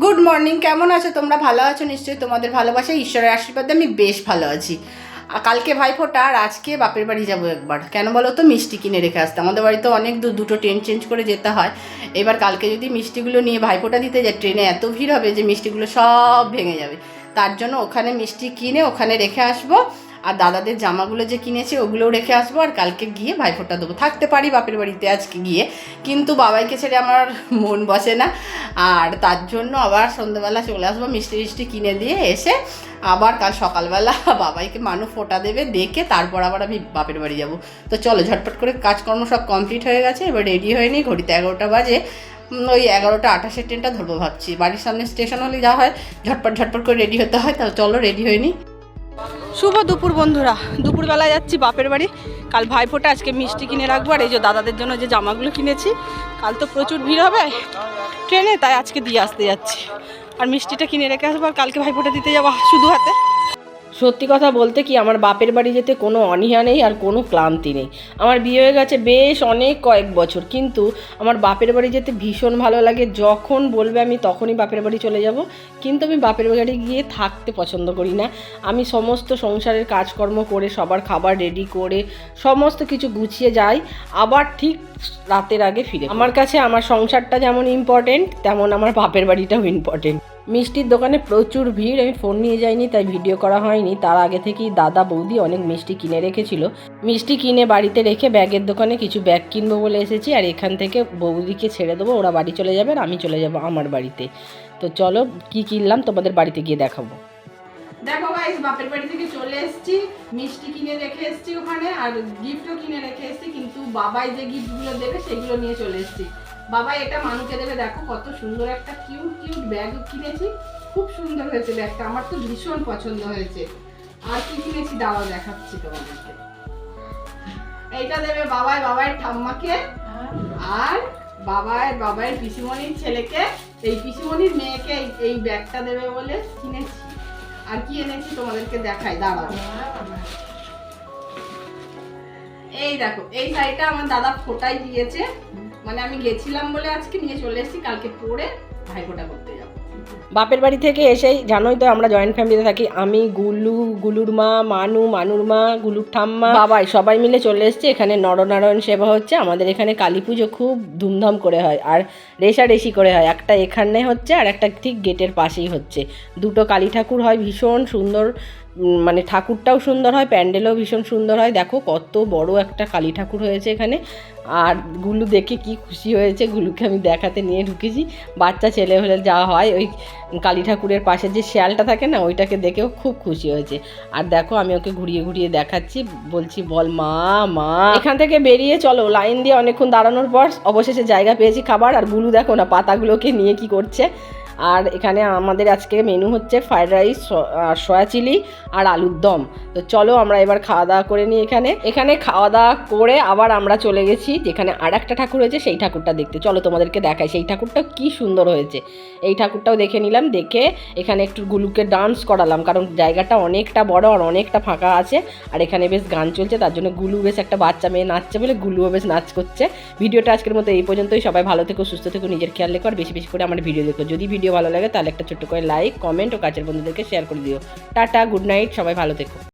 Good morning কেমন আছো? তোমরা ভালো আছো? নিশ্চয়ই তোমাদের ভালোবাসা ঈশ্বরের আশীর্বাদে আমি বেশ ভালো আছি। কালকে ভাইফোঁটা আর আজকে বাপের বাড়ি যাব একবার। কেন বলো তো? মিষ্টি কিনে রেখে আসতে। আমাদের বাড়িতে অনেক দূর দুটো ট্রেন চেঞ্জ করে যেতে হয়। এবার কালকে যদি মিষ্টিগুলো নিয়ে ভাইফোঁটা দিতে যায় ট্রেনে এত ভিড় হবে যে মিষ্টিগুলো সব ভেঙে যাবে। তার জন্য ওখানে মিষ্টি কিনে ওখানে রেখে আসব। আর দাদাদের জামাগুলো যে কিনেছি, ওগুলোও রেখে আসব আর কালকে গিয়ে ভাইফোঁটা দেবো। থাকতে পারি বাপের বাড়িতে আজকে গিয়ে, কিন্তু বাবাইকে ছেড়ে আমার মন বসে না। আর তার জন্য আবার সন্ধ্যেবেলা চলে আসব মিষ্টি মিষ্টি কিনে দিয়ে এসে আবার কাল সকালবেলা বাবাইকে মানু ফোঁটা দেবে, দেখে তারপর আবার আমি বাপের বাড়ি যাব। তো চলো ঝটপট করে কাজকর্ম সব কমপ্লিট হয়ে গেছে, এবার রেডি হয়ে নিই। ঘড়িতে এগারোটা বাজে। ওই এগারোটা আঠাশের ট্রেনটা ধরবো ভাবছি। বাড়ির সামনে স্টেশন হলে যা হয়। ঝটপট ঝটপট করে রেডি হতে হয়, তাহলে চলো রেডি হয়ে নিই। শুভ দুপুর বন্ধুরা। দুপুরবেলা যাচ্ছি বাপের বাড়ি। কাল ভাইফোঁটা, আজকে মিষ্টি কিনে রাখব। আর এই যে দাদাদের জন্য যে জামাগুলো কিনেছি, কাল তো প্রচুর ভিড় হবে। ট্রেনে, তাই আজকে দিয়ে আসতে যাচ্ছি। আর মিষ্টিটা কিনে রেখে আসব আর কালকে ভাইফোঁটা দিতে যাব শুধু হাতে। সত্যি কথা বলতে কি, আমার বাপের বাড়ি যেতে কোনো অনীহা নেই আর কোনো ক্লান্তি নেই। আমার বিয়ে হয়ে গেছে বেশ অনেক কয়েক বছর, কিন্তু আমার বাপের বাড়ি যেতে ভীষণ ভালো লাগে। যখন বলবে আমি তখনই বাপের বাড়ি চলে যাব, কিন্তু আমি বাপের বাড়ি গিয়ে থাকতে পছন্দ করি না। আমি সমস্ত সংসারের কাজকর্ম করে, সবার খাবার রেডি করে, সমস্ত কিছু গুছিয়ে যাই, আবার ঠিক রাতের আগে ফিরে। আমার কাছে আমার সংসারটা যেমন ইম্পর্টেন্ট তেমন আমার বাপের বাড়িটাও ইম্পর্টেন্ট মিষ্টির দোকানে প্রচুর ভিড়, আমি ফোন নিয়ে যাইনি, তাই ভিডিও করা হয়নি। তার আগে থেকেই দাদা বৌদি অনেক মিষ্টি কিনে রেখেছিল। মিষ্টি কিনে বাড়িতে রেখে ব্যাগের দোকানে কিছু ব্যাগ কিনবো বলে এসেছি, আর এখান থেকে বৌদিকে ছেড়ে দেবো, ওরা বাড়ি চলে যাবে আর আমি চলে যাব আমার বাড়িতে। তো চলো, কি কিনলাম তোমাদের বাড়িতে গিয়ে দেখাবো। দেখো গাইস বাপের বাড়ি থেকে চলে এসেছি, মিষ্টি কিনে রেখে এসেছি ওখানে, আর গিফটও কিনে রেখে এসেছি, কিন্তু বাবাই যে গিফটগুলো দেবে, সেগুলো নিয়ে চলে এসেছি। বাবাই এটা মানুকে দেবে। দেখো কত সুন্দর একটা কিউট কিউট ব্যাগ কিনেছি। খুব সুন্দর হয়েছে ব্যাগটা আমার তো ভীষণ পছন্দ হয়েছে। আর কি কিনেছি দাওয়া দেখাচ্ছি তোমাদেরকে। এইটা দেবে বাবাই, বাবাইয়ের ঠাম্মাকে। আর বাবাই, বাবাইয়ের পিসিমণির ছেলেকে। এই পিসিমণির মেয়েকে এই- ব্যাগটা দেবে বলে কিনেছি। আর কি এনেছি তোমাদেরকে দেখাই। দাঁড়াও। এই দেখো, এই শাড়িটা আমার দাদা ফোটাই দিয়েছে। মানে আমি গেছিলাম বলে আজকে নিয়ে চলে এসেছি কালকে পরে ভাইফোঁটা করতে যাব বাপের বাড়ি থেকে এসেই জানোই তো আমরা জয়েন্ট ফ্যামিলিতে থাকি আমি গুলু গুলুর মা মানু মানুর মা গুলুর ঠাম্মা বাবাই। সবাই মিলে চলে এসেছে এখানে নরনারায়ণ সেবা হচ্ছে আমাদের এখানে কালী পুজো খুব ধুমধাম করে হয় আর রেশারেশি করে হয় একটা এখানে হচ্ছে আর একটা ঠিক গেটের পাশেই হচ্ছে। দুটো কালী ঠাকুর হয় ভীষণ সুন্দর মানে ঠাকুরটাও সুন্দর হয়, প্যান্ডেলও ভীষণ সুন্দর হয়। দেখো কত বড় একটা কালী ঠাকুর হয়েছে এখানে। আর গুলু দেখে কি খুশি হয়েছে, গুলুকে আমি দেখাতে নিয়ে ঢুকেছি। বাচ্চা ছেলে হলে যা হয়, ওই কালী ঠাকুরের পাশে যে শিয়ালটা থাকে না, ওইটাকে দেখেও খুব খুশি হয়েছে। আর দেখো আমি ওকে ঘুরিয়ে ঘুরিয়ে দেখাচ্ছি, বলছি, বল মা মা। এখান থেকে বেরিয়ে চলো, লাইন দিয়ে অনেকক্ষণ দাঁড়ানোর পর অবশেষে জায়গা পেয়েছি খাবার। আর গুলু দেখো না পাতাগুলোকে নিয়ে কি করছে। আর এখানে আমাদের আজকে মেনু হচ্ছে ফ্রাইড রাইস আর সয়া চিলি আর আলুর দম। তো চলো আমরা এবার খাওয়া দাওয়া করে নিই এখানে। এখানে খাওয়া দাওয়া করে আবার আমরা চলে গেছি যেখানে আর একটা ঠাকুর হয়েছে সেই ঠাকুরটা দেখতে। চলো তোমাদেরকে দেখাই, সেই ঠাকুরটা কি সুন্দর হয়েছে। এই ঠাকুরটাও দেখে নিলাম, দেখে এখানে একটু গুলুকে ডান্স করালাম, কারণ জায়গাটা অনেকটা বড় আর অনেকটা ফাঁকা আছে। আর এখানে বেশ গান চলছে, তার জন্য গুলু বেশ একটা বাচ্চা মেয়ে নাচছে বলে গুলুও বেশ নাচ করছে। ভিডিওটা আজকের মতো এই পর্যন্তই। সবাই ভালো থেকো, সুস্থ থেকো, নিজের খেয়াল রেখো, আর বেশি বেশি করে আমার ভিডিও দেখো। যদি ভিডিও ভালো লাগে তাহলে একটা ছোট্ট করে লাইক কমেন্ট ও কাছের বন্ধুদেরকে শেয়ার করে দিও। টাটা গুড নাইট সবাই ভালো থেকো।